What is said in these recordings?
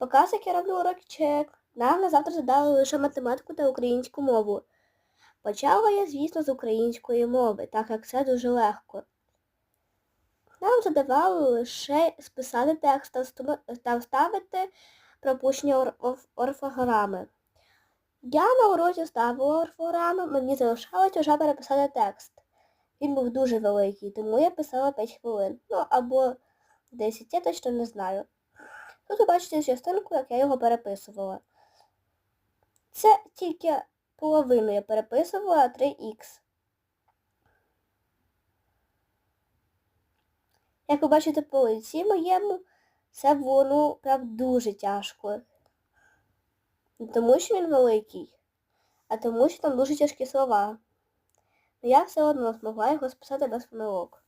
Як я роблю уроки чек. Нам на завтра задали лише математику та українську мову. Почала я, звісно, з української мови, так як це дуже легко. Нам задавали лише списати текст та вставити пропущені орф- орфограми. Я на уроці ставила орфограми, мені залишалось вже переписати текст. Він був дуже великий, тому я писала 5 хвилин. Ну або 10, я точно не знаю. Тут ви бачите частинку, як я його переписувала. Це тільки половину я переписувала 3х. Як ви бачите по лиці моєму, це ну, прям дуже тяжко. Не тому, що він великий, а тому, що там дуже тяжкі слова. Но я все одно змогла його списати без помилок.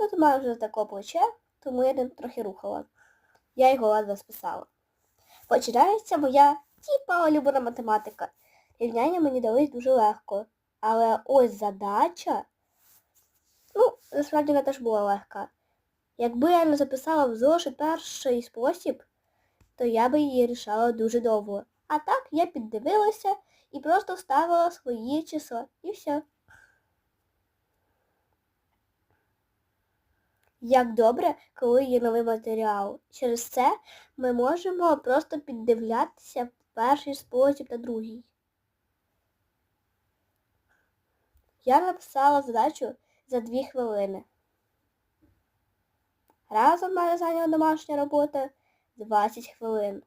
Тут майже таке плече, тому я трохи рухала. Я його ледве списала. Починається моя тіпа улюблена математика. Рівняння мені дались дуже легко. Але ось задача. Ну, насправді вона теж була легка. Якби я не записала в зошит перший спосіб, то я би її рішала дуже довго. А так я піддивилася і просто вставила свої числа. І все. Як добре, коли є новий матеріал. Через це ми можемо просто піддивлятися перший спосіб та другий. Я написала задачу за 2 хвилини. Разом в мене зайняла домашня робота 20 хвилин.